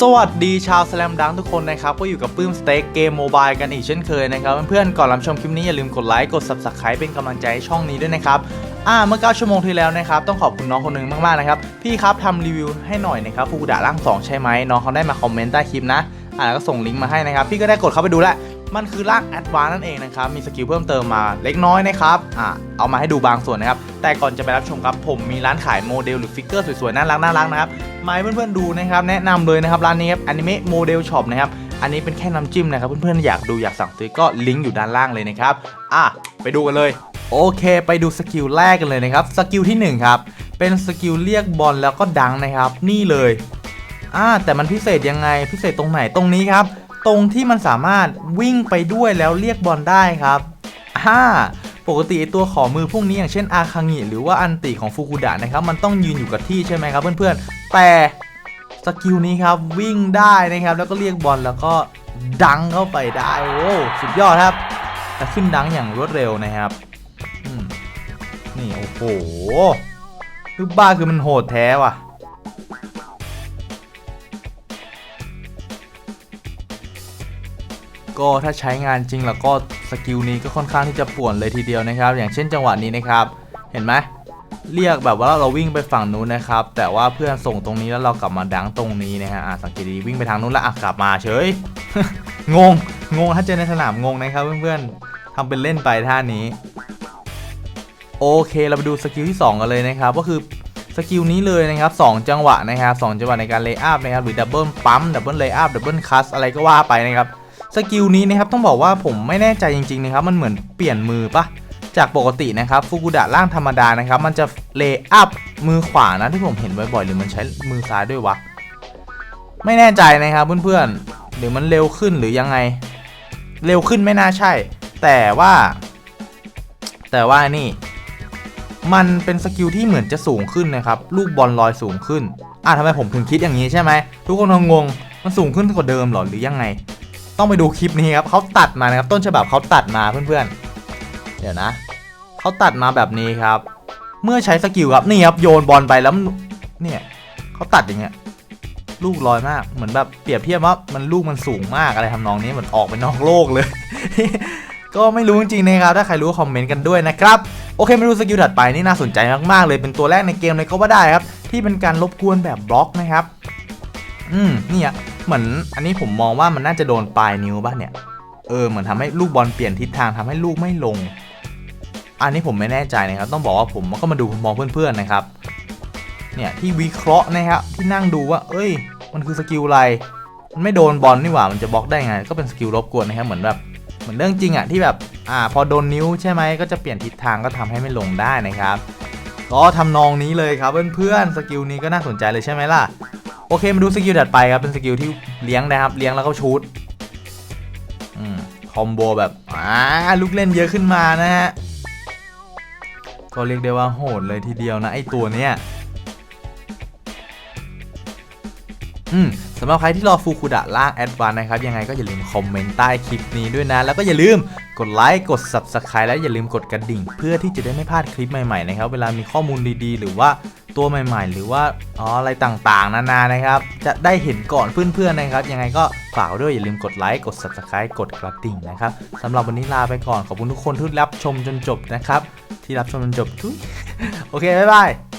สวัสดีชาวสแลมดังทุกคนนะครับ ก็อยู่กับปื้มสเต็กเกมโมบายกันอีกเช่นเคยนะครับ เพื่อนๆ ก่อนรับชมคลิปนี้อย่าลืมกดไลค์ กด subscribe เป็นกำลังใจให้ช่องนี้ด้วยนะครับ อ่า เมื่อ 9 ชั่วโมงที่แล้วนะครับ ต้องขอบคุณน้องคนหนึ่งมากๆนะครับ พี่ครับทำรีวิวให้หน่อยนะครับฟูกุดะร่าง 2 ใช่ไหมน้องเขาได้มาคอมเมนต์ใต้คลิปนะ อ่าแล้วก็ส่งลิงก์มาให้นะครับ พี่ก็ได้กดเข้าไปดูแล้ว มันคือร่างแอดวานนั่นเองนะครับ มีสกิลเพิ่มเติมมาเล็กน้อยนะครับ อ่าเอามาให้ดูบางส่วนนะครับ แต่ก่อนจะไปรับชมครับ ผมมีร้านขายโมเดลหรือฟิกเกอร์สวยๆ น่ารักน่ารักนะครับ มาให้เพื่อนๆดูนะครับ แนะนำเลยนะครับ ร้านนี้ครับอนิเมะโมเดลช็อปนะครับ อันนี้เป็นแค่น้ำจิ้มนะครับ เพื่อนๆ อยากดูอยากสั่งซื้อก็ลิงก์อยู่ด้านล่างเลยนะครับ อะ ไปดูกันเลย โอเค ไปดูสกิลแรกกันเลยนะครับ สกิลที่หนึ่งครับ เป็นสกิลเรียกบอลแล้วก็ดังนะครับ นี่เลย อ่า แต่มันพิเศษยังไง พิเศษตรงไหน ตรงนี้ครับ ตรงที่มันสามารถวิ่งไปด้วยแล้วเรียกบอลได้ครับอ่าปกติตัวขอมือพวกนี้อย่างเช่นอาคางิหรือว่าอันติของฟูกุดะนะครับ มันต้องยืนอยู่กับที่ใช่ไหมครับเพื่อนๆ แต่สกิลนี้ครับวิ่งได้นะครับ แล้วก็เรียกบอลแล้วก็ดังเข้าไปได้โอ้สุดยอดครับแต่ขึ้นดังอย่างรวดเร็วนะครับนี่โอ้โหคือบ้าคือมันโหดแท้ว่ะ ก็ถ้าใช้งานจริงแล้วก็สกิลนี้ก็ค่อนข้างที่จะป่วนเลยทีเดียวนะครับ อย่างเช่นจังหวะนี้นะครับ เห็นไหมเรียกแบบว่าเราวิ่งไปฝั่งนู้นนะครับ แต่ว่าเพื่อนส่งตรงนี้แล้วเรากลับมาดังตรงนี้นะฮะสังเกตดีวิ่งไปทางนู้นแล้วกลับมาเฉย งง งงถ้าเจอในสนามงงนะครับเพื่อนๆทำเป็นเล่นไปท่านี้ โอเคเราไปดูสกิลที่ 2 กันเลยนะครับ ก็คือสกิลนี้เลยนะครับ2จังหวะนะครับ2จังหวะในการเลย์อัพนะครับหรือดับเบิลปั๊มดับเบิลเลย์อัพดับเบิลคัสอะไรก็ว่าไปนะครับ สกิลนี้นะครับต้องบอกว่าผมไม่แน่ใจจริงๆนะครับมันเหมือนเปลี่ยนมือปะจากปกตินะครับฟูกุดะร่างธรรมดานะครับมันจะเลย์อัพมือขวานะที่ผมเห็นบ่อยๆหรือมันใช้มือซ้ายด้วยวะไม่แน่ใจนะครับเพื่อนๆหรือมันเร็วขึ้นหรือยังไง เร็วขึ้นไม่น่าใช่ แต่ว่า แต่ว่านี่ มันเป็นสกิลที่เหมือนจะสูงขึ้นนะครับลูกบอลลอยสูงขึ้นอะทำไมผมถึงคิดอย่างนี้ใช่ไหมทุกคนงงมันสูงขึ้นกว่าเดิมหรอหรือยังไง ต้องไปดูคลิปนี้ครับเขาตัดมานะครับต้นฉบับเขาตัดมาเพื่อนๆ เดี๋ยวนะเขาตัดมาแบบนี้ครับ เมื่อใช้สกิลครับนี่ครับโยนบอลไปแล้วนเนี่ยเขาตัดอย่างเงี้ยลูกลอยมากเหมือนแบบเปรียบเทียบว่ามันลูกมันสูงมากอะไรทำนองนี้เหมือนออกไปนอกโลกเลย ก็ไม่รู้จริงๆนะครับถ้าใครรู้คอมเมนต์กันด้วยนะครับโอเคมาดูสกิลถัดไปนี่น่าสนใจมากๆเลยเป็นตัวแรกในเกมเลยก็ว่าได้ครับ ที่เป็นการรบกวนแบบบล็อกนะครับ อืมเนี่ย เหมือนอันนี้ผมมองว่ามันน่าจะโดนปลายนิ้วบ้างเนี่ย เออเหมือนทำให้ลูกบอลเปลี่ยนทิศทางทำให้ลูกไม่ลง อันนี้ผมไม่แน่ใจนะครับ ต้องบอกว่าผมก็มาดูมองเพื่อนๆนะครับ เนี่ยที่วิเคราะห์นะครับที่นั่งดูว่า เอ้ย มันคือสกิลอะไร มันไม่โดนบอลนี่หว่ามันจะบล็อกได้ไง ก็เป็นสกิลรบกวนนะครับเหมือนแบบเหมือนเรื่องจริงอะที่แบบอ่าพอโดนนิ้วใช่ไหมก็จะเปลี่ยนทิศทางก็ทำให้ไม่ลงได้นะครับก็ทำนองนี้เลยครับเพื่อนๆสกิลนี้ก็น่าสนใจเลยใช่ไหมล่ะ โอเคมาดูสกิลถัดไปครับเป็นสกิลที่เลี้ยงนะครับเลี้ยงแล้วก็ชูดคอมโบแบบอ่าลูกเล่นเยอะขึ้นมานะฮะก็เรียกได้ว่าโหดเลยทีเดียวนะไอตัวเนี้ยอืมสำหรับใครที่รอฟูคุดะล่างแอดวานนะครับ ยังไงก็อย่าลืมคอมเมนต์ใต้คลิปนี้ด้วยนะ แล้วก็อย่าลืมกดไลค์กด Subscribe และอย่าลืมกดกระดิ่ง เพื่อที่จะได้ไม่พลาดคลิปใหม่ๆนะครับ เวลามีข้อมูลดีๆ หรือว่า ตัวใหม่ๆ หรือว่าอ๋ออะไรต่างๆ นานานะครับ จะได้เห็นก่อนเพื่อนๆนะครับ ยังไงก็ฝากด้วยอย่าลืมกดไลค์กด Subscribe กดกระดิ่งนะครับสำหรับวันนี้ลาไปก่อนขอบคุณทุกคนที่รับชมจนจบนะครับ ที่รับชมจนจบทุกโอเคบ๊ายบาย